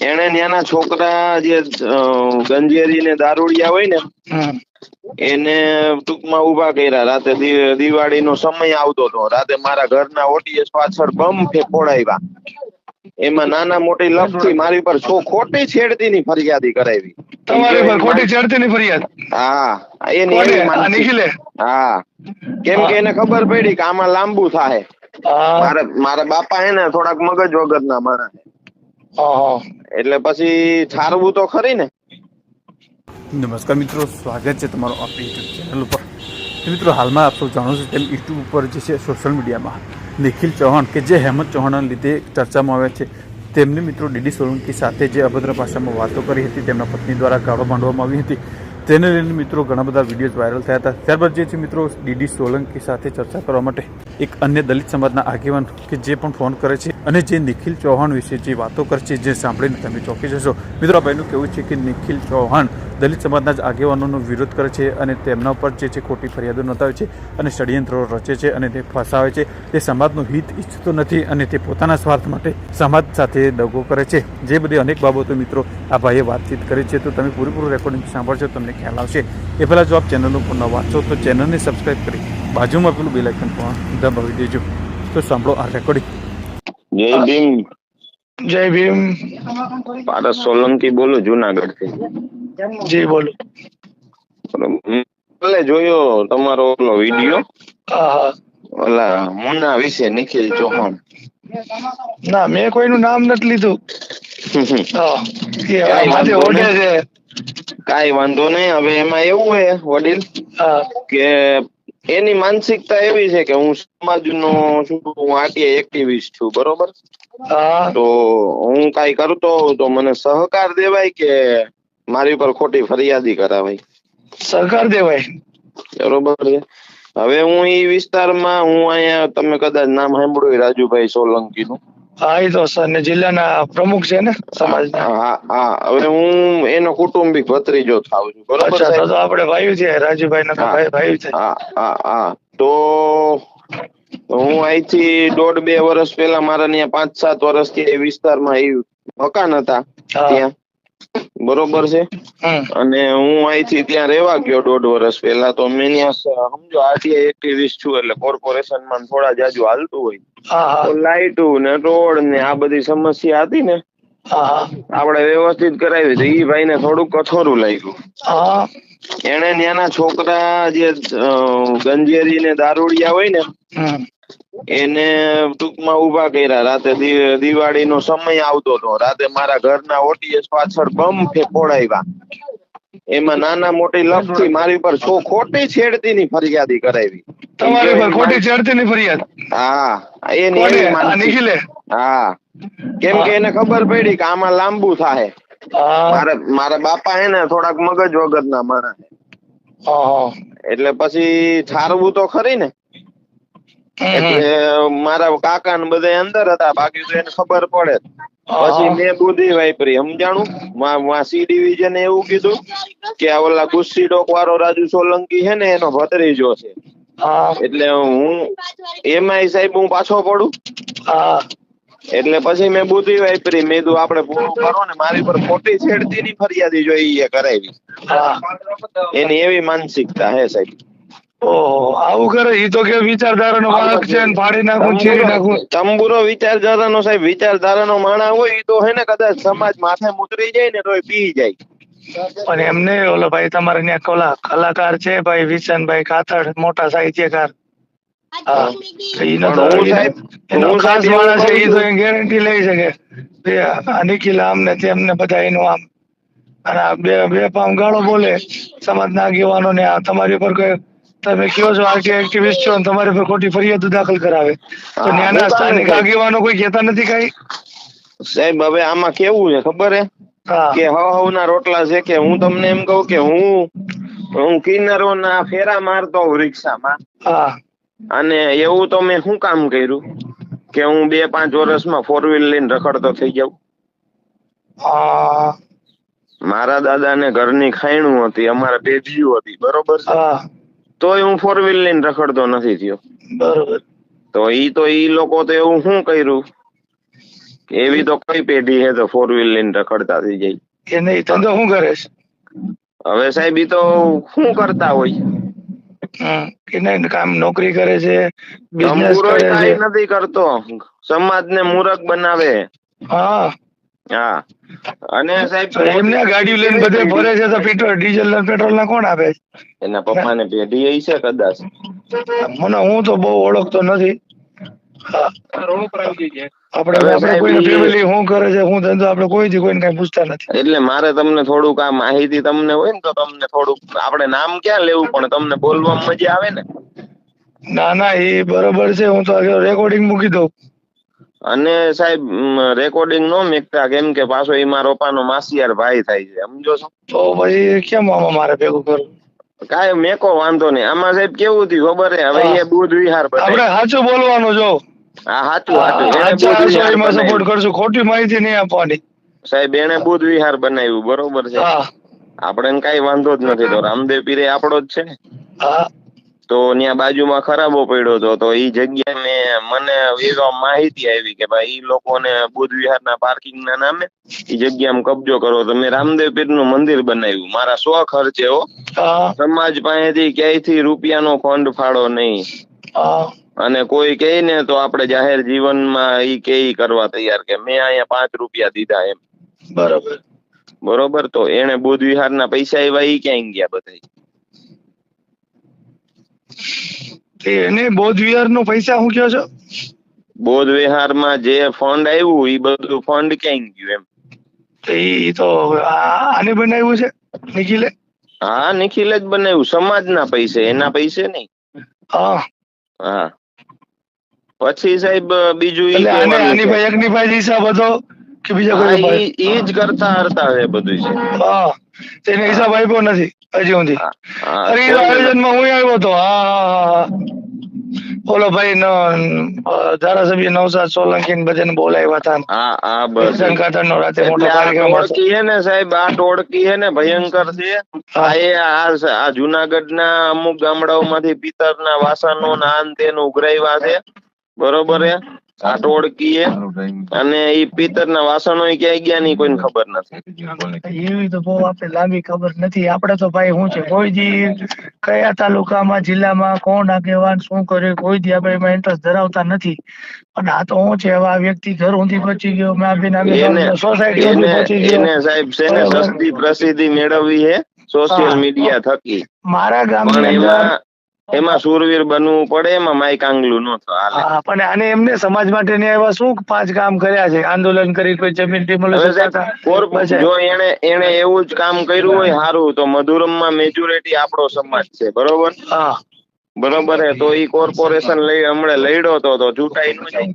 એને ત્યાંના છોકરા જે ગંજેરી ને દારૂડિયા હોય ને એને ટૂંકમાં ઊભા કર્યા. રાતે દિવાળી નો સમય આવતો હતો. રાતે મારા ઘરના ઓટીએસ પાછળ બમ ફોડાવ્યા એમાં નાના મોટી લપથી મારી પર છો ખોટી છેડતીની ફરિયાદી કરાવી. તમારી પર ખોટી છેડતી ની ફરિયાદ? હા. એ નિખિલે? હા. કેમ કે એને ખબર પડી કે આમાં લાંબુ થાય મારા મારા બાપા હે ને થોડાક મગજ વગરના માણસ. હા, હા. એટલે પછી ઠારવું તો ખરી ને? નમસ્કાર મિત્રો, સ્વાગત છે તમારું આપણી યુટ્યુબ ચેનલ ઉપર. મિત્રો, હાલમાં આપ જાણો છો તેમ યુટ્યુબ ઉપર જે છે સોશિયલ મીડિયામાં નિખિલ ચૌહાણ કે જે હેમંત ચૌહાણના લીધે ચર્ચામાં આવ્યા છે. તેમની મિત્રો, ડીડી સોલંકી સાથે જે અભદ્ર ભાષામાં વાતો કરી હતી, તેમના પત્ની દ્વારા ગાળો માંડવામાં આવી હતી. તેને લઈને મિત્રો, ઘણા બધા વિડીયોઝ વાયરલ થયા હતા. ત્યારબાદ જે છે મિત્રો, ડીડી સોલંકી સાથે ચર્ચા કરવા માટે એક અન્ય દલિત સમાજના આગેવાન કે જે પણ ફોન કરે છે અને જે નિખિલ ચૌહાણ વિશે જે વાતો કરે છે જે સાંભળીને તમે ચોંકી જશો. મિત્રો ભાઈનું કહેવું છે કે નિખિલ ચૌહાણ દલિત સમાજના જ આગેવાનોનો વિરોધ કરે છે અને તેમના ઉપર જે છે ખોટી ફરિયાદો નોંધાવે છે અને ષડયંત્રો રચે છે અને તે ફસાવે છે. તે સમાજનું હિત ઈચ્છતો નથી અને તે પોતાના સ્વાર્થ માટે સમાજ સાથે દગો કરે છે. જે બધી અનેક બાબતો મિત્રો આ ભાઈએ વાતચીત કરી છે, તો તમે પૂરેપૂરું રેકોર્ડિંગ સાંભળશો તમને ખ્યાલ આવશે. એ પહેલાં જો આપ ચેનલ ઉપર ન વાંચો તો ચેનલને સબસ્ક્રાઈબ કરી બાજુમાં પેલું બેલાઇકન પણ દબાવી દેજો. તો સાંભળો આ રેકોર્ડિંગ જય ભીમ. જય ભીમ. પારસ સોલંકી બોલું જુનાગઢથી જી બોલો. એટલે જોયો તમારો ઓલો વીડિયો. ઓલા મુન્ના વિશે નિખિલ ચૌહાણ. ના મેં કોઈનું નામ નથી લીધું. કાંઈ વાંધો નહીં. કાઈ વાંધો નહીં. હવે એમાં એવું હે વડીલ કે એની માનસિકતા એવી છે કે હું સમાજનો છું હું આરટીઆઈ એક્ટિવિસ્ટ છું બરોબર? તો હું કાઈ કરતો તો મને સહકાર દેવાય કે મારી ઉપર ખોટી ફરિયાદી કરાવાય? સહકાર દેવાય. બરોબર છે. હવે હું ઈ વિસ્તારમાં હું અહીંયા તમે કદાચ નામ સાંભળ્યું રાજુભાઈ સોલંકી નું હા એ તો સર જિલ્લાના પ્રમુખ છે ને સમાજના. હા હા હવે હું એનો કુટુંબિક ભત્રીજો થાવ છું. બરોબર અચ્છા તો આપણે ભાઈ છે રાજુભાઈ ના ભાઈ ભાઈ છે. હા હા હા. તો હું અહીંથી દોઢ બે વર્ષ પહેલા મારા ત્યાં પાંચ સાત વર્ષથી એ વિસ્તારમાં એ મકાન હતા ત્યાં. બરોબર છે? અને હું અહીંથી ત્યાં રહેવા ગયો દોઢ વર્ષ પહેલા તો મેં ત્યાં સમજો આરટીઆઈ એક્ટિવિસ્ટ છું એટલે કોર્પોરેશનમાં થોડા જાજુ હાલતું હોય. તો લાઇટું ને રોડ ને આ બધી સમસ્યા હતી ને આપણે વ્યવસ્થિત કરાવી તો ઈ ભાઈને થોડુંક કઠોરું લાગ્યું. એને ત્યાંના છોકરા જે ગંજેરી ને દારૂડિયા હોય ને એને ટૂંકમાં ઊભા કર્યા. રાતે દિવાળીનો સમય આવતો હતો. રાતે મારા ઘરના ઓટીએસ પાછળ બમ ફોડાવ્યા એમાં નાના મોટી લપથી મારી પર છો ખોટી છેડતીની ફરિયાદી કરાવી. તમારી પર ખોટી ચડતીની ફરિયાદ? હા એની નિખિલે? હા. કેમ કે એને ખબર પડી કે આમાં લાંબુ થાય મારા મારા બાપા હે ને થોડાક મગજ વગરના માણસ હા હા. એટલે પછી ઠારવું તો ખરી ને. એટલે મારા કાકા ને બધા અંદર હતા બાકી તો એને ખબર પડે. પછી મેં બુદ્ધિ વાપરી સમજાણું? સી ડિવિઝન એવું કીધું કે આ ઓલા ગુસ્સી ડોક વાળો રાજુ સોલંકી છે ને એનો ભત્રીજો છે. એટલે હું એમાં સાહેબ હું પાછો પડું. એટલે પછી મેં બુદ્ધિ વાપરી મેં કીધું આપણે પૂરું કરો ને મારી પર ખોટી છેડતીની ફરિયાદી જોઈએ કરાવી. એની એવી માનસિકતા હે સાહેબ. આવું કરે ઈ તો કે વિચારધારાનો વાહક છે ને ફાડી નાખું ચીરી નાખું. તંબુરો વિચારધારાનો સાહેબ વિચારધારાનો માણા હોય ઈ તો હે ને કદાચ સમાજ માથે મુતરી જાય ને તોય પી જાય. પણ એમને ઓલો ભાઈ તમારે ત્યાં ઓલા કલાકાર છે ભાઈ વિશનભાઈ કાથડ મોટા સાહિત્યકાર. તો તો તો ગેરંટી લઈ શકે. નિખિલ આમ ને તેમને બધા એનું આમ. અને આ બે બે પામ ગાળો બોલે સમાજના આગેવાનો ને આ તમારી ઉપર કોઈ તમે કયો છો આરટી એક્ટિવિસ્ટ છો અને તમારી પર ખોટી ફરિયાદ દાખલ કરાવે. તો હા, સ્થાનિક આગેવાનો કોઈ કહેતા નથી કઈ? સાહેબ હવે આમાં કેવું છે ખબર હે? કે હવ હવના રોટલા છે કે હું તમને એમ કહું કે હું હું કિન્નરોના ફેરા મારતો હું રિક્ષામાં. હા. અને એવું તો મેં શું કામ કર્યું? કે હું બે પાંચ વર્ષમાં ફોર વ્હીલ લઈને રખડતો થઈ જાઉં. મારા દાદાને ઘરની ખાયણું હતી અમારે પેઢીઓ હતી બરોબર છે? તોય હું ફોર વ્હીલ લઈને રખડતો નથી થયો. બરોબર. તો ઈ તો ઈ લોકો તો એવું શું કર્યું? એવી તો કઈ પેઢી હે તો ફોર વ્હીલ લઈને રખડતા થઈ જાય. એ નહીં ધંધો શું કરે છે? હવે સાહેબ ઈ તો શું કરતા હોય? કે નહીં કામ નોકરી કરે છે બિઝનેસ કરે છે. નથી કરતો. સમાજને મૂરખ બનાવે. હા. હા. અને સાહેબ એમને ગાડી લઈને બધે ફરે છે તો પેટ્રોલ ડીઝલ ને પેટ્રોલ ના કોણ આપે છે? એના પપ્પાને પેઢી હઈ છે કદાચ. મને હું તો બહુ ઓળખતો નથી. આપણે આપણે સાહેબ ફેમિલી શું કરે છે હું ધંધો આપણે કોઈથી કોઈને કઈ પૂછતા નથી. એટલે મારે તમને થોડુંક આ માહિતી તમને હોય ને તો તમને થોડુંક આપણે નામ ક્યાં લેવું પણ તમને બોલવામાં મજા આવે ને? ના ના એ બરોબર છે હું તો રેકોર્ડિંગ મૂકી દઉં. અને સાહેબ રેકોર્ડિંગ નો મેકતા કેમ કે પાછો એમાં રોપાનો માસિયાર ભાઈ થાય છે. સમજો છો? તો પછી કેમ આમાં મારે ભેગું કરવું? કાંઈ મેકો વાંધો નહીં. આમાં સાહેબ કેવું થયું ખબર હે હવે એ બુધ વિહાર આપણે સાચું બોલવાનું જો. હા સાચું સાચું. એમાં સપોર્ટ કરશું. ખોટી માહિતી નહીં આપવાની. સાહેબ એને બુધ વિહાર બનાવ્યું. બરોબર છે. આપણે કઈ વાંધો જ નથી. તો રામદેવ પીરે આપણો જ છે હા. તો ત્યાં બાજુમાં ખરાબો પડ્યો હતો. તો એ જગ્યા મેં મને એવો માહિતી આવી કે ભાઈ ઈ લોકોને બુદ્ધ વિહારના પાર્કિંગ ના નામે ઈ જગ્યામાં કબજો કરો. તો મેં રામદેવ પીરનું મંદિર બનાવ્યું. મારા સ્વ ખર્ચે સમાજ પાસેથી ક્યાંયથી રૂપિયાનો ફંડ ફાળો નહીં. અને કોઈ કહે ને તો આપણે જાહેર જીવનમાં ઈ કે ઈ કરવા તૈયાર કે મેં અહીંયા પાંચ રૂપિયા દીધા એમ. બરોબર. બરોબર? તો એને બુદ્ધ વિહારના પૈસા એવા ઈ ક્યાંય ગયા બધા એને બોધ વિહારનું પૈસા હું કયો છો? બૌદ્ધ વિહારમાં જે ફંડ આવ્યું એ બધું ફંડ ક્યાં ગયું એમ. એ તો આને બનાવ્યું છે નિખિલે? હા નિખિલે જ બનાવ્યું. સમાજના પૈસે એના પૈસે નહીં. હા. હા. પછી સાહેબ બીજું આને ભાઈ અગ્નિભાઈ ભાઈ હિસાબ હતો. કે બીજા કોઈ એ જ કરતા હરતા છે બધું છે. હા. તેને હિસાબ આપ્યો નથી હજી સુધી. અરે એ આયોજનમાં હું આવ્યો હતો. હા હા ઓલો ભાઈ નો ધારાસભ્ય નવસાદ સોલંકી ને બધાને બોલાવ્યા હતા. હા હા બસ. શંકાતર નો રાતે મોટો કાર્યક્રમ ઓળખી હે ને સાહેબ આ ટોળકી હે ને ભયંકર છે. આ એ આ જુનાગઢ ના અમુક ગામડાઓમાંથી પિત્તરના વાસણો ને આન તેન ઉઘરાવ્યા છે. બરોબર હે આ ટોળકી હે અને ઈ પિત્તરના વાસણો ક્યાંય ગયા ની કોઈને ખબર નથી. એવી તો બહુ આપણે લાંબી ખબર નથી. આપણે તો ભાઈ શું છે કોઈ દી કયા તાલુકામાં જિલ્લામાં કોણ આગેવાન શું કરે કોઈ દી આપણે એમાં ઇન્ટરેસ્ટ ધરાવતા નથી. અને આ તો શું છે હવે આ વ્યક્તિ ઘર ઊંધી પહોંચી ગયો મેં આપીને એને સોસાયટી ઊંધી પહોંચી એને સાહેબ છે ને બરોબર. સસ્તી પ્રસિદ્ધિ મેળવવી હે. સોશિયલ મીડિયા થકી. મારા પણ ગામની અંદર એમાં સુરવીર બનવું પડે એમાં માઈક આંગલું ન થાય. પણ આને એમને સમાજ માટે ને એવા શું પાંચ કામ કર્યા છે? આંદોલન કરી કોઈ જમીન જો એને એને એવું જ કામ કર્યું હોય સારું. તો મધુરમમાં મેજોરિટી આપણો સમાજ છે બરોબર? બરોબર હે તો ઈ કોર્પોરેશન લઈ હમણે લડ્યો તો તો ચૂંટાઈ ન જાય.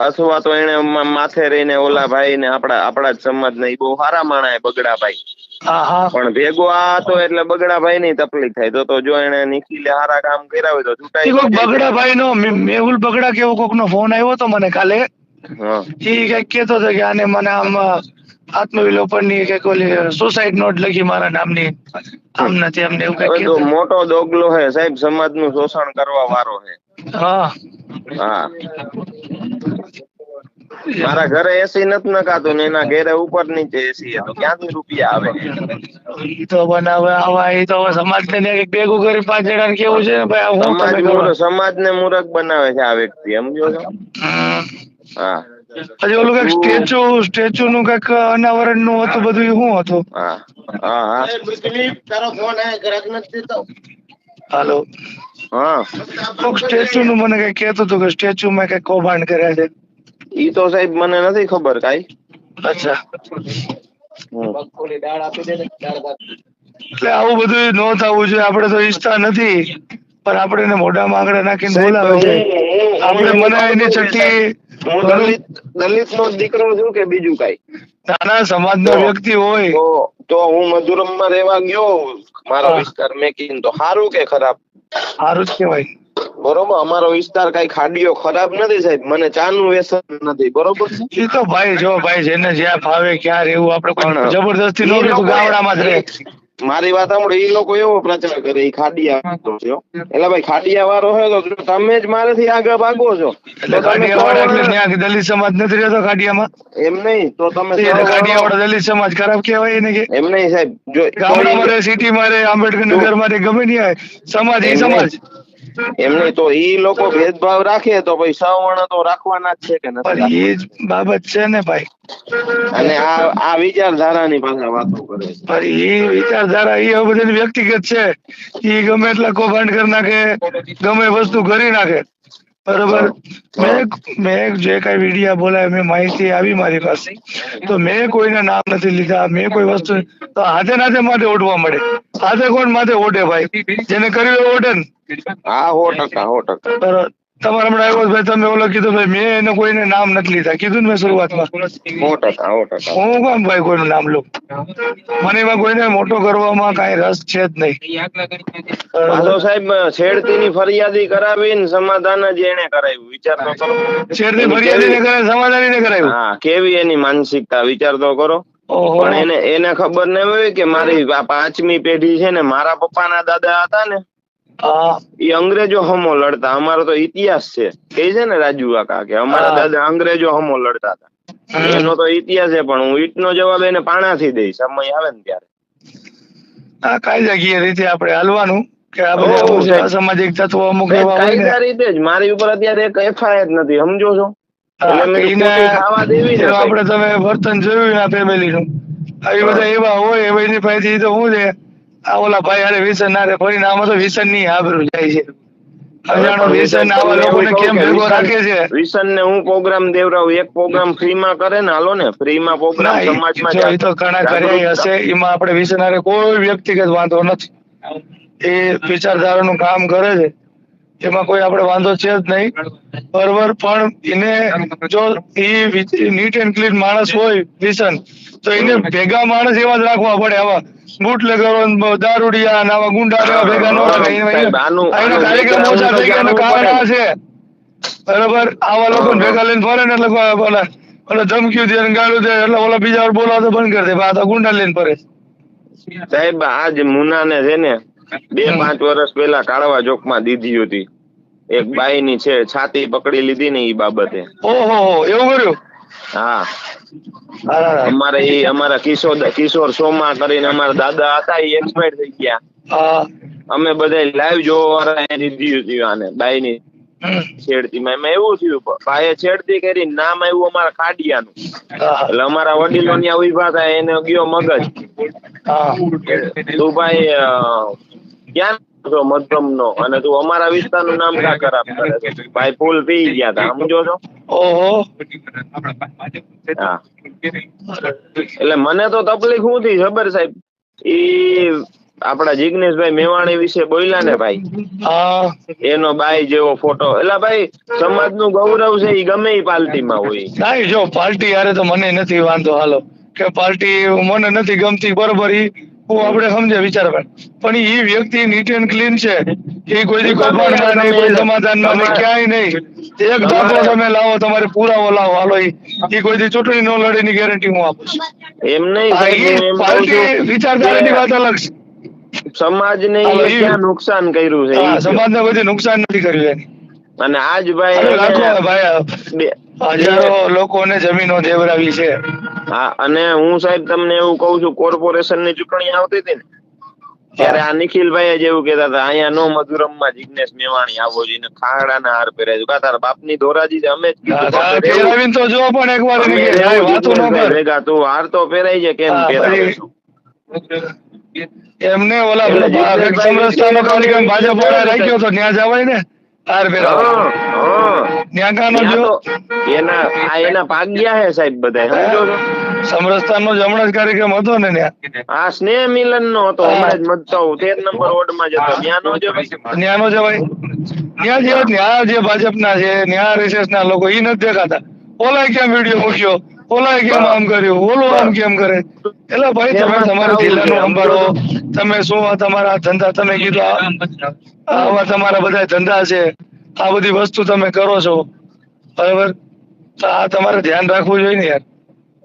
અથવા તો એને માથે રહીને ઓલા ભાઈ ને આપડા આપડા જ સમાજ ને એ બહુ સારા માણા બગડા ભાઈ. પણ ભેગો આ તો એટલે બગડા ભાઈ ની તકલીફ થાય. તો તો જો એને નિખિલે સારા કામ કર્યા હોય તો જાય. બગડા ભાઈ નો મેહુલ બગડા કેવો કોક નો ફોન આવ્યો તો મને કાલે? એ કંઈક કેતો હતો કે આને મને આમ આત્મવિલોપનની કંઈક ઓલી સુસાઇડ નોટ લખી મારા નામની. આમ નથી આમ ને એવું કંઈક. મોટો દોગલો હે સાહેબ સમાજનું શોષણ કરવા વાળો હે. હા. હા. મારા ઘરે એસી નથી નખાતું ને એના ઘરે ઉપર નીચે એસી તો ક્યાંથી રૂપિયા આવે? ઈ તો બનાવે આવા ઈ તો સમાજ ને ભેગું કરી પાંચ જણા કેવું છે ને ભાઈ હું સમાજ તમે સમાજ ને મૂરખ બનાવે છે આ વ્યક્તિ સમજો છો? હા. પછી ઓલું કંઈક સ્ટેચ્યુ સ્ટેચ્યુ નું કંઈક અનાવરણનું હતું બધું શું હતું? હા. હા હા. હાલો. હા. કોક સ્ટેચ્યુ નું મને કઈ કહેતો હતો કે સ્ટેચ્યુ માં કઈ કૌભાંડ કર્યા છે? ઈ તો સાહેબ મને નથી ખબર કાઈ. અચ્છા. એટલે આવું બધું ન થવું જોઈએ. આપણે તો ઈચ્છતા નથી. પણ આપણે એને મોઢામાં આંગળા નાખીને બોલાવે છે. આપણે મનાવીની ચટ્ટી હું દલિત દલિત નો દીકરો છું કે બીજું કઈ? નાના સમાજનો વ્યક્તિ હોય. તો તો હું મધુરમમાં રહેવા ગયો મારો વિસ્તાર મેકીન. તો સારું કે ખરાબ? સારું જ કહેવાય. બરોબર અમારો વિસ્તાર કઈ ખાડીઓ ખરાબ નથી સાહેબ મને ચા નું વ્યસન નથી બરોબર? છે એ તો ભાઈ જો ભાઈ જેને જ્યાં ફાવે ક્યાં રહેવું આપણે કોઈ જબરદસ્તી નો ગામડામાં જ રહે. મારી વાત સાંભળો એ લોકો એવો પ્રચાર કરે એ ખાડિયા વાળો છે એટલે ભાઈ ખાડિયા વાળો હોય તો તમે જ મારેથી આગળ ભાગો છો. દલિત સમાજ નથી રહેતો ખાડિયામાં? એમ નહીં તો તમે ખાડિયા વાળો. દલિત સમાજ ખરાબ કહેવાય ને કે? એમ નહીં સાહેબ જો ગામડામાં મારે સિટીમાં રહે આંબેડકર નગરમાં રહે ગમે નહીં. સમાજ એ સમાજ. એમ નહીં તો ઈ લોકો ભેદભાવ રાખે તો ભાઈ સવર્ણ તો રાખવાના જ છે કે નથી એ જ બાબત છે ને ભાઈ. અને આ આ વિચારધારાની પાછા વાતો કરે છે. પણ એ વિચારધારા એ બધી વ્યક્તિગત છે. એ ગમે એટલા કૌભાંડ કરી નાખે ગમે વસ્તુ કરી નાખે. બરોબર? મેં મેં જે કઈ વિડીયા બોલાય મેં માહિતી આવી મારી પાસે. તો મેં કોઈના નામ નથી લીધા મેં કોઈ વસ્તુ તો હાથે નાથે માટે ઓઢવા મળે. હાથે કોણ માથે ઓઢે ભાઈ. જેને કર્યું ઓઢે ને. હા સો ટકા સો ટકા. બરોબર તમારે હમણાં આવ્યો ભાઈ તમે ઓલો કીધું ભાઈ મેં એને કોઈને નામ નથી લીધા. કીધું ને મેં શરૂઆતમાં. હું કેમ ભાઈ કોઈનું નામ લઉં? મને એમાં કોઈને મોટો કરવામાં કઈ રસ છે જ નહીં. તો સાહેબ છેડતીની ફરિયાદી કરાવીને સમાધાન જ એને કરાવ્યું. વિચાર તો કરો. છેડતી ફરિયાદી ને કરાવી સમાધાન ને કરાવ્યું? હા કેવી એની માનસિકતા? વિચાર તો કરો. પણ એને એને ખબર ન હોય કે મારી પાંચમી પેઢી છે ને મારા પપ્પાના દાદા હતા ને એ અંગ્રેજો હમો લડતા. અમારો તો ઇતિહાસ છે. કે છે ને રાજુ કાકા કે અમારા દાદા અંગ્રેજો હમો લડતા હતા. એનો તો ઇતિહાસ છે પણ હું ઈટનો જવાબ એને પાણાથી દઈશ. સમય આવે ને ત્યારે. આ કાયદાકીય રીતે આપણે હાલવાનું? કે આ. અસામાજિક તત્વો અમુક એવા કાયદા રીતે જ. મારી ઉપર અત્યારે એક એફઆઈઆર નથી. સમજો છો? ને. આપણે તમે વર્તન જોયું આ ફેમિલી નું. આવી બધા એવા હોય એવા એની પાસેથી તો શું છે આ ઓલા ભાઈ અરે વ્યસન ના રે ફરીને આમાં તો વ્યસનની આબરૂ જાય છે. વિસન ને હું પ્રોગ્રામ દેવરાવું. એક પ્રોગ્રામ ફ્રી માં કરે ને હાલો ને ફ્રી માં પ્રોગ્રામ ના, સમાજમાં તો ઘણા જાગૃતતા- હશે એમાં આપણે વિસનારે કોઈ વ્યક્તિગત વાંધો નથી. એ વિચારધારાનું કામ કરે છે. એમાં કોઈ આપણે વાંધો છે જ નહીં. બરોબર પણ એને જો એ નીટ એન્ડ ક્લીન માણસ હોય વિસન તો એને ભેગા માણસ એવા જ રાખવા પડે. આવા બુટલેગરો ને દારૂડિયા આવા ગુંડા એવા ભેગા ન એને- આ કાર્યક્રમ ઓછા થઈ ગયા કારણ આ છે. બરોબર આવા લોકો ભેગા લઈને ફરે ને એટલે બોલા ઓલા ધમકી દે ગાળું દે એટલે ઓલા બીજા બોલાવતો બંધ કરી દે. આ તો ગુંડા લઈને ફરે સાહેબ મુના ને છે ને બે પાંચ વર્ષ પહેલા કાળવા ચોકમાં દીધી હતી. એક બાઈ ની છે છાતી પકડી લીધી ને એ બાબતે. ઓહો એવું કર્યું? હા. અમારે એ અમારા કિશોર કિશોર સોમા કરીને અમારા દાદા હતા એ એક્સપાયર થઈ ગયા. અમે બધા લાઈવ જોવા વાળા દીધી હતી આને બાઈ ની છેડતી. માં એમાં એવું થયું ભાઈએ છેડતી કરી નામ આવ્યું અમારા ખાડિયાનું. એટલે અમારા વડીલો ની ઊભા હતા એને ગયો મગજ. તું ભાઈ ક્યાં છો મધ્યમ નો અને તું અમારા વિસ્તારનું નામ કા ખરાબ કરે છે ભાઈ ફૂલ પી ગયા હતા સમજો છો? ઓહો. હા. એટલે મને તો તકલીફ શું થઈ ખબર સાહેબ? ઈ આપડા જિગ્નેશભાઈ મેવાણી વિશે બોલ્યા ને ભાઈ. એનો બાઈ જેવો ફોટો. એટલે ભાઈ સમાજનું ગૌરવ છે ઈ ગમે પાર્ટી માં હોય. નહીં જો પાર્ટી હારે તો મને નથી વાંધો હાલો. કે પાર્ટી મને નથી ગમતી બરોબર ઈ હું આપણે સમજે વિચાર પણ એ વ્યક્તિ નીટ એન્ડ ક્લીન છે. એ કોઈ કૌભાંડમાં નહીં કોઈ સમાધાનમાં નહીં ક્યાંય નહીં. એક દાખલો તમે લાવો તમારે પુરાવો લાવો હાલો ઈ. કોઈ દી ચૂંટણી ન લડે ની ગેરંટી હું આપું છું. એમ નહીં પાર્ટી વિચારધારાની વાત અલગ છે. સમાજને ઈ- ક્યાં નુકસાન કર્યું છે? સમાજ ને. સમાજને કોઈ નુકસાન નથી કર્યું અને આજ ભાઈ ભાઈ હજારો લોકોને જમીનો દેવરાવી છે હા અને હું સાહેબ તમને એવું કહું છું કોર્પોરેશનની ચૂંટણી આવતી હતી ને ત્યારે આ નિખિલભાઈ જ એવું કહેતા હતા અહીંયા નો મધુરમમાં જિગ્નેશ મેવાણી આવો જોઈને ખાંગડાના હાર પહેરાય છે. કા બાપની ધોરાજી છે અમે જ તો જો પણ એકવાર વાર એની કે રહેવું જાય, વાતો ન જિગ્નેશભાઈ કર. ભેગા તું હાર તો પહેરાય છે કેમ છે? એમને ઓલા કાર્યક્રમ ભાજપ વાળા રાખ્યો તો ન્યા જવાય ને હાર પહેરાવા ત્યાં જો એના આ એના ભાગ્યા હે સાહેબ બધા સમજો છો? સમરસતાનો જ જ કાર્યક્રમ હતો ને આ સ્નેહ મિલન નો હતો હમણાં જ મતદાવ તેર નંબર વોર્ડમાં જતો ન્યાનો જો ન્યાનો જો ભાઈ ન્યા જે ન્યા જે ભાજપના છે ન્યા RSS ના લોકો ઈ નથી દેખાતા. ઓલા કેમ વીડિયો મૂક્યો? ઓલા કેમ આમ કર્યું? ઓલો આમ કેમ કરે? એટલે ભાઈ તમે તમારા જિલ્લાનું સંભાળો તમે શું તમારા ધંધા તમે કીધું આવા તમારા બધા ધંધા છે. આ બધી વસ્તુ તમે કરો છો. બરાબર? આ તમારે ધ્યાન રાખવું જોઈએ ને યાર.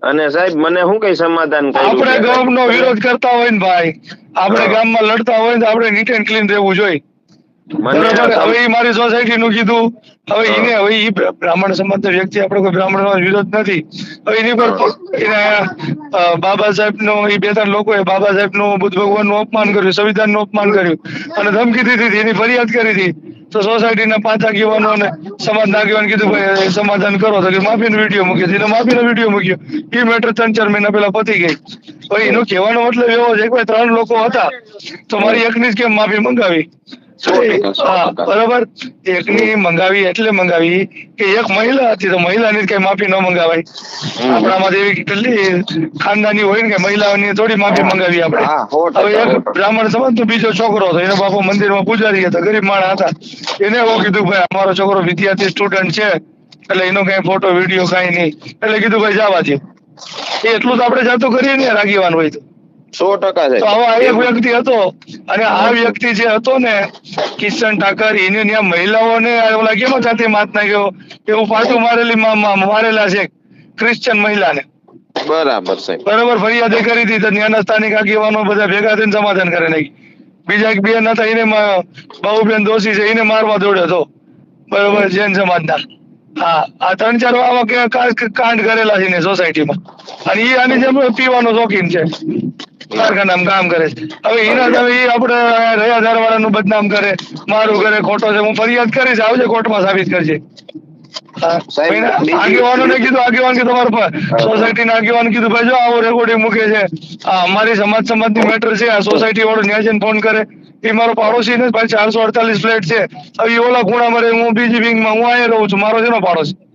અને સાહેબ મને શું કઈ સમાધાન આપણે? ગામનો વિરોધ કરતા હોય ને ભાઈ. આપણે ગામમાં લડતા હોય ને તો આપણે નીટ એન્ડ ક્લીન રહેવું જોઈએ. બરાબર હવે ઈ મારી સોસાયટી નું કીધું. હવે એને હવે ઈ બ્રાહ્મણ સમાજ વ્યક્તિ આપણે કોઈ બ્રાહ્મણ નો વિરોધ નથી. હવે એની પર બાબા સાહેબનું ઈ બે ત્રણ લોકોએ બાબા સાહેબનું બુદ્ધ ભગવાનનું અપમાન કર્યું સંવિધાનનું અપમાન કર્યું. અને ધમકી દીધી હતી એની ફરિયાદ કરી હતી. તો સોસાયટીના પાંચ આગેવાનો અને સમાજના આગેવાન કીધું ભાઈ સમાધાન કરો. તો કે માફીનો વીડિયો મૂક્યો માફી માફીનો વીડિયો મૂક્યો. એ મેટર ત્રણ ચાર મહિના પહેલા પતી ગઈ. એનો કહેવાનો મતલબ એવો છે કે ત્રણ લોકો હતા. તો મારી એકની જ કેમ માફી મંગાવી. બરાબર. એકની મંગાવી એટલે મંગાવી. કે એક મહિલા હતી તો મહિલાની કઈ માફી ન મંગાવાય. આપણામાં એવી કેટલી ખાનદાની હોય ને કે મહિલાઓની થોડી માફી મંગાવી આપણે. હવે એક બ્રાહ્મણ સમાજ તો બીજો છોકરો હતો એનો બાપો મંદિરમાં પૂજારી હતા ગરીબ માણસ હતા. એને એવું કીધું ભાઈ અમારો છોકરો વિદ્યાર્થી સ્ટુડન્ટ છે એટલે એનો કઈ ફોટો વીડિયો કઈ નહીં. એટલે કીધું ભાઈ જવા દે. એટલું તો આપણે જાતું કરીએ ને રાગીવાન હોય તો. સો ટકા તો આવો એક વ્યક્તિ હતો અને આ વ્યક્તિ જે હતો ને કિશન ઠાકર એને ત્યાં મહિલાઓને ઓલા કેમ જાતે માત ગયો એવું પાટું મારેલી મારેલા છે ક્રિશ્ચન મહિલાને. બરાબર સાહેબ બરાબર ફરિયાદ કરી હતી તો ત્યાંના સ્થાનિક આગેવાનો બધા ભેગા થઈને સમાધાન કરે નાખી. બીજા એક બેન હતા એને બાહુબેન દોશી છે એને મારવા દોડ્યો હતો. બરોબર જૈન સમાજના. હા આ ત્રણ ચાર આવા કાંડ કરેલા છે ને સોસાયટીમાં અને એ આની જેમ પીવાનો શોખીન છે. કારખાનામાં કામ કરે છે. હવે એના સામે એ આપણે રહ્યા ધારવાળાનું બદનામ કરે. મારું કરે ખોટો છે હું ફરિયાદ કરીશ આવજે કોર્ટમાં સાબિત કરજે. આગેવાનોને કીધું આગેવાન કે તમારા સોસાયટીના આગેવાન કીધું ભાઈ જો આવો રેકોર્ડિંગ મૂકે છે. આ અમારી સમાજ સમાજની મેટર છે આ સોસાયટી વાળો ન્યાય છે ફોન કરે. એ મારો પાડોશી ને ભાઈ ચારસો અડતાલીસ ફ્લેટ છે. હવે ઓલા ખૂણામાં રહે હું બીજી વિંગમાં હું અહીંયા રહું છું. મારો છે પાડોશી? હા બરાબર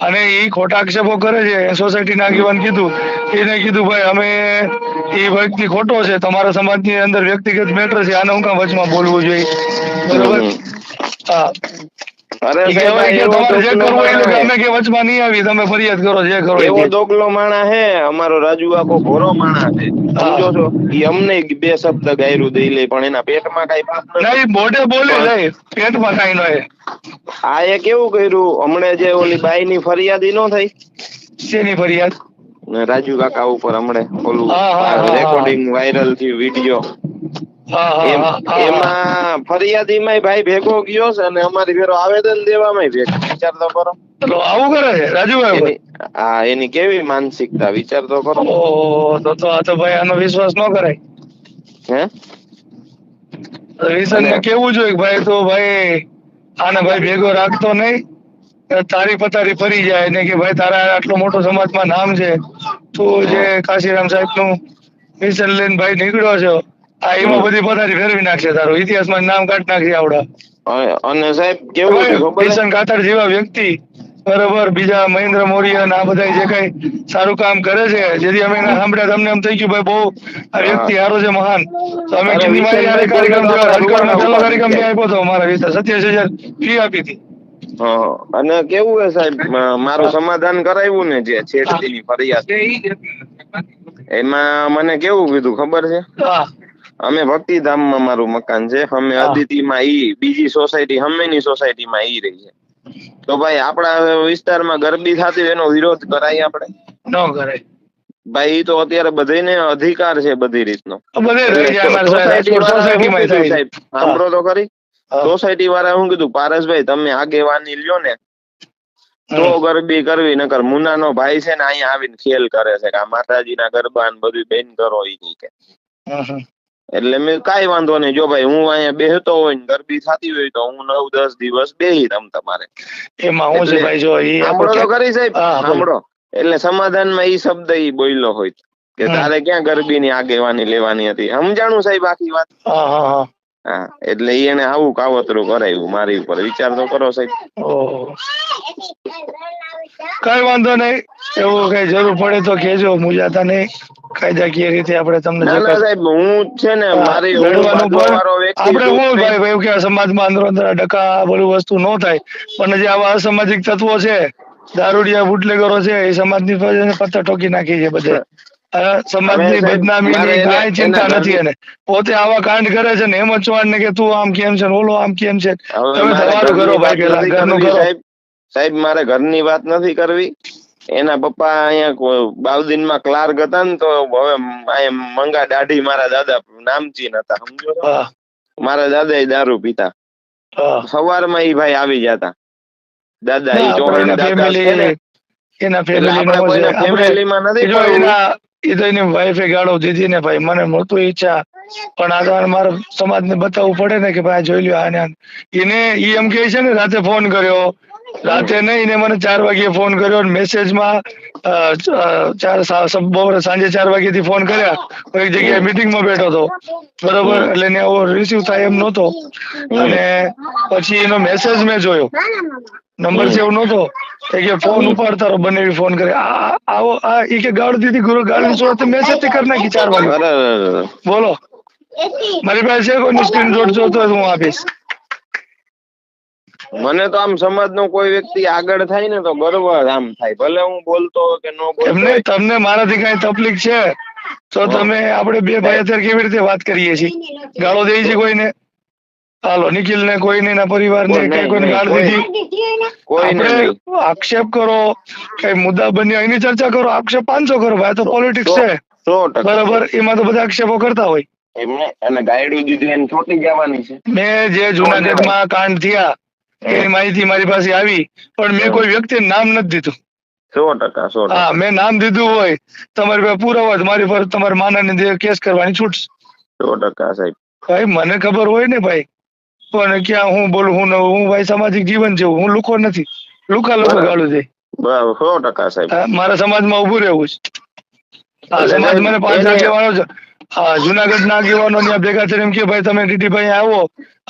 અને એ ખોટા આક્ષેપો કરે છે સોસાયટી ના આગેવાન કીધું, એને કીધું, ભાઈ, અમે એ વ્યક્તિ ખોટો છે, તમારા સમાજની અંદર વ્યક્તિગત મેટર છે, આને હું કામ વચમાં બોલવું જોઈએ. બરોબર? હા. અરે નહીં તમે ફરિયાદ કરો જે કરો એવો. માણા હે અમારો રાજુ આખો ઘોરો માણા છે. સમજો છો? ઈ અમને બે શબ્દ ગાયરું દઈ લે પણ એના પેટમાં કઈ મોઢે બોલે જાય પેટમાં કઈ ન આ એ કેવું કર્યું? હમણે જે ઓલી બાઈ ની ઈ નો થઈ? શેની ફરિયાદ? રાજુ કાકા ઉપર હમણે ઓલું. રેકોર્ડિંગ વાયરલ થયું વીડિયો એમ- ફરિયાદીમાંય ભાઈ ભેગો ગયો છે અને અમારી ભેરો આવેદન દેવામાં ભેગો વિચાર તો કરો. તો આવું કરે છે રાજુભાઈ હા એની કેવી માનસિકતા વિચાર તો કરો તો તો આ તો ભાઈ આનો વિશ્વાસ ન કરાય. હે? વિલ્સન ને કેવું જોઈએ ભાઈ તો ભાઈ આને ભાઈ ભેગો રાખતો નહીં તારી પતારી ફરી જાય ને કે ભાઈ તારા આટલો મોટો સમાજમાં નામ છે તું જે કાશીરામ સાહેબનું મિશન લઈને ભાઈ નીકળ્યો છો આ એમાં બધી પતારી ફેરવી નાખશે તારું. ઇતિહાસમાં નામ કાઢી નાખશે આવડા. અને સાહેબ કેવું છે ખબર કિશન કાતર જેવા વ્યક્તિ બરોબર બીજા મહેન્દ્ર મોરી અને આ બધા જે કઈ સારું કામ કરે છે જેથી અમે એના સાંભળ્યા તમને એમ થઈ ગયું ભાઈ બહુ આ વ્યક્તિ સારો છે મહાન. તો અમે કાર્યક્રમ તો જેવા પહેલો કાર્યક્રમ મેં આપ્યો હતો અમારા વિસ્તાર સત્યાવીસ હજાર ફી આપી હતી. હા અને કેવું છે સાહેબ મારું સમાધાન કરાવ્યું ને જે છેડતીની ફરિયાદ? એમાં મને કેવું કીધું ખબર છે? હા. અમે ભક્તિધામમાં મારું મકાન છે. અમે હા. અદિતિમાં ઈ બીજી સોસાયટી હમેની સોસાયટીમાં ઈ રહી છે. તો ભાઈ આપણા વિસ્તારમાં ગરબી થતી એનો વિરોધ કરાય આપણે? ન કરાય. ભાઈ તો અત્યારે બધાને અધિકાર છે બધી રીતનો. સાંભળો તો ખરી. સોસાયટી વાળા શું કીધું? પારસભાઈ તમે આગેવાની લ્યો ને. તો ગરબી કરવી નકર મુના નો ભાઈ છે ને અહીંયા આવીને ખેલ કરે છે કે આ માતાજીના ગરબા ને બધું બેન કરો ઈ કે. એટલે મેં કાંઈ વાંધો નહીં. જો ભાઈ હું અહીંયા બેહતો હોય ને ગરબી થતી હોય તો હું નવ દસ દિવસ બેહી રમ તમારે. એમાં હું છે ભાઈ જો ઈ આપણો તો કરી સાહેબ. સાંભળો. એટલે સમાધાનમાં ઈ શબ્દ ઈ બોલ્યો હોય કે તારે ક્યાં ગરબીની આગેવાની લેવાની હતી? સમજાણું સાહેબ આખી વાત? હા હા હા. હા એટલે એને આવું કાવતરું કરાયું મારી ઉપર. વિચાર તો કરો સાહેબ. કઈ વાંધો નહીં. એવું કઈ જરૂર પડે તો કેજો મુજાતા નહીં કાયદાકીય રીતે આપણે તમને જે સાહેબ હું છે ને મારી આપણે હું ભાઈ ભાઈ કે સમાજમાં અંદર અંદર ડકા બોલું વસ્તુ ન થાય. પણ જે આવા અસામાજિક તત્વો છે દારૂડિયા બુટલેગરો છે એ સમાજની પત્તા ઠોકી નાખી છે બધે. સમાજની બદનામી કાંઈ ચિંતા નથી એને. પોતે આવા કાંડ કરે છે ને હેમંત ચવાણ ને કે તું આમ કેમ છે ઓલો આમ કેમ છે? તમે તમારું કરો ભાઈ ઘરનું કરો. સાહેબ. સાહેબ મારે ઘરની વાત નથી કરવી. એના પપ્પા અહીંયા બાવદીનમાં ક્લાર્ક હતા ને તો હવે અહીંયા મંગા દાઢી મારા દાદા નામચીન હતા. સમજો મારા દાદા એ દારૂ પીતા. સવારમાં એ ભાઈ આવી જતા. દાદા ઈ ના, દાદા એના ને ફેમિલીમાં નથી એ તો એની વાઈફે ગાળો દીધી ભાઈ. મને નહોતું ઈચ્છા પણ આ તો મારે સમાજને બતાવવું પડે ને કે ભાઈ જોઈ લ્યો આને. એને એમ કે છે ને રાતે ફોન કર્યો. રાતે નહીં ને મને ચાર વાગે ફોન કર્યો અને મેસેજમાં ચાર બપોરે સાંજે ચાર વાગ્યાથી ફોન કર્યા. એક જગ્યાએ મિટિંગમાં બેઠો હતો. બરોબર? એટલે એને એવો રિસીવ થાય એમ નહોતો. અને પછી એનો મેસેજ મેં જોયો. નંબર સેવ નહોતો. એ કે ફોન ઉપાડતા રહો બંને ફોન કરે. આવો આ એ કે ગાળ દીધી ગુરુ ગાળ સુરત મેસેજથી કરી નાખી ચાર વાગે. બોલો. મારી પાસે કોઈ સ્ક્રીનશોટ જોતો હોય તો હું આપીશ. મને તો આમ સમાજનો કોઈ વ્યક્તિ આગળ થાય ને તો ગર્વ આમ થાય. ભલે હું બોલતો કે ન બોલતો એમને તમને મારાથી કઈ તકલીફ છે? તો તમે આપણે બે ભાઈ અત્યારે કેવી રીતે વાત કરીએ છીએ? ગાળો દે છે કોઈને? હાલો નિખિલ ને કોઈને એના પરિવાર ને કોઈ કોઈને ગાળ દીધી આપણે આક્ષેપ કરો કઈ મુદ્દા બન્યા એની ચર્ચા કરો આક્ષેપ પાંચસો કરો ભાઈ તો પોલિટિક્સ છે. બરાબર એમાં તો બધા આક્ષેપો કરતા હોય. એમને અને ગાયડું દીધી એને છોટી જવાની છે. મેં જે જુનાગઢમાં કાંડ થયા એની માહિતી મારી પાસે આવી પણ મેં કોઈ વ્યક્તિ નામ નથી દીધું. સો ટકા સો હા મેં નામ દીધું હોય તમારી પાસે પુરાવા મારી પર તમારે માનાની કેસ કરવાની છૂટ સો ટકા સાહેબ. ભાઈ મને ખબર હોય ને ભાઈ પણ ક્યાં હું બોલું હું ન- હું ભાઈ સામાજિક જીવન જેવું હું લુકો નથી. લુકા લોકો. ગાળું છે. સો ટકા સાહેબ. મારા સમાજમાં ઉભું રહેવું છે. આ સમાજ મને પાંચ આગેવાનો છે. જુનાગઢ ના આગેવાનો ત્યાં ભેગા થઈને એમ કે ભાઈ તમે ટીટીભાઈ આવો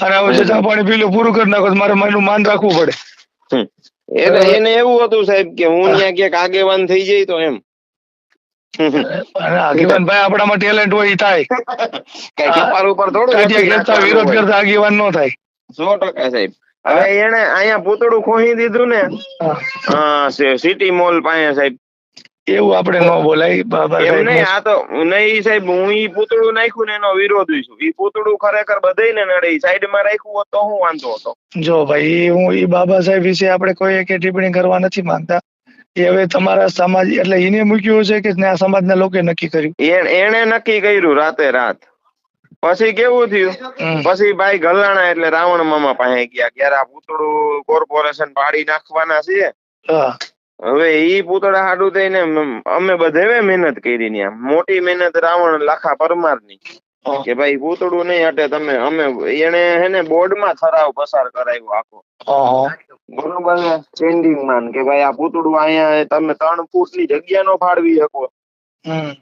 અને હવે ચા પાણી પીલું પૂરું કરી નાખો મારે મારું માન રાખવું પડે. એટલે એને એવું હતું સાહેબ કે હું ત્યાં ક્યાંક આગેવાન થઈ જાય તો એમ. આગેવાન ભાઈ આપણામાં ટેલેન્ટ હોય થાય. કઈ ઉપર થોડું ખેંચતા વિરોધ કરતા આગેવાન નો થાય. સો ટકા સાહેબ. હવે એને અહીંયા પૂતળું ખોહી દીધું ને હા. સિટી મોલ પાસે સાહેબ. એવું આપણે ન બોલાય બાબા એમ નહીં આ તો નહીં સાહેબ હું ઈ પૂતળું નાખ્યું ને એનો વિરોધી છું ઈ પૂતળું ખરેખર બધાયને નડે સાઈડ સાઈડમાં રાખ્યું હોત તો હું વાંધો હતો. જો ભાઈ હું ઈ બાબા સાહેબ વિશે આપણે કોઈ એકે ટિપ્પણી કરવા નથી માંગતા. એ હવે તમારા સમાજ એટલે એને મૂક્યું છે કે આ સમાજના લોકોએ નક્કી કર્યું? એને એણે નક્કી કર્યું રાતે રાત. પછી કેવું થયું? પછી ભાઈ ગલાણા એટલે રાવણ મામા પાસે ગયા. ક્યારે આ પૂતળું કોર્પોરેશન પાડી નાખવાના છે? હવે ઈ પૂતળા હાડું થઈને અમે બધે મહેનત કરી ત્યાં મોટી મહેનત રાવણ લાખા પરમારની કે ભાઈ પૂતળું નહીં હટે તમે અમે એને હેને બોર્ડમાં ઠરાવ પસાર કરાવ્યો આખો. બરોબર સ્ટેન્ડિંગ માન કે ભાઈ આ પૂતળું અહીંયા તમે ત્રણ ફૂટની જગ્યા નો ફાળવી શકો. હમ.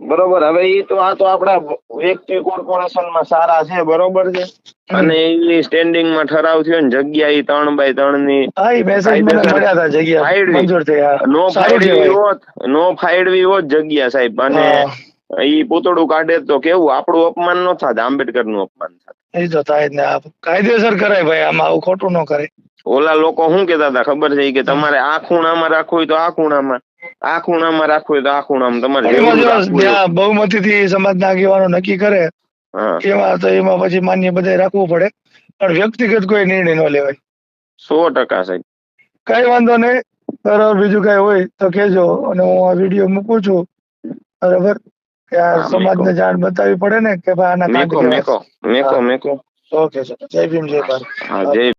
બરોબર. હવે એ તો આ તો આપડા વ્યક્તિ કોર્પોરેશનમાં સારા છે બરોબર છે? અને એની સ્ટેન્ડિંગમાં ઠરાવ થયો ને જગ્યા એ ત્રણ બાય ત્રણની નો ફાઈડવી હોત નો ફાઈડવી હોત જગ્યા સાહેબ. અને ઈ પૂતળું કાઢે તો કેવું આપણું અપમાન ન થાત આંબેડકરનું અપમાન થાત. એ તો થાય ને કાયદેસર કરાય ભાઈ આમાં આવું ખોટું ન કરાય. ઓલા લોકો શું કેતા હતા ખબર છે? કે તમારે આ ખૂણામાં રાખવું હોય તો આ ખૂણામાં. આ ખૂણામાં રાખવું તો આ ખૂણામાં તમારે રાખવું હોય. સમાજના આગેવાનો નક્કી કરે એમાં તો એમાં પછી માન્ય બધા રાખવું પડે. પણ વ્યક્તિગત કોઈ નિર્ણય ન લેવાય. સો ટકા સાહેબ. કઈ વાંધો નહીં. બરાબર બીજું કઈ હોય તો કેજો અને હું આ વીડિયો મૂકું છું. બરાબર? કે આ સમાજ સમાજને જાણ બતાવવી પડે ને કે ભાઈ આના મેકો મેકો મેકો મેકો. ઓકે સર જય ભીમ જય ભારત. જય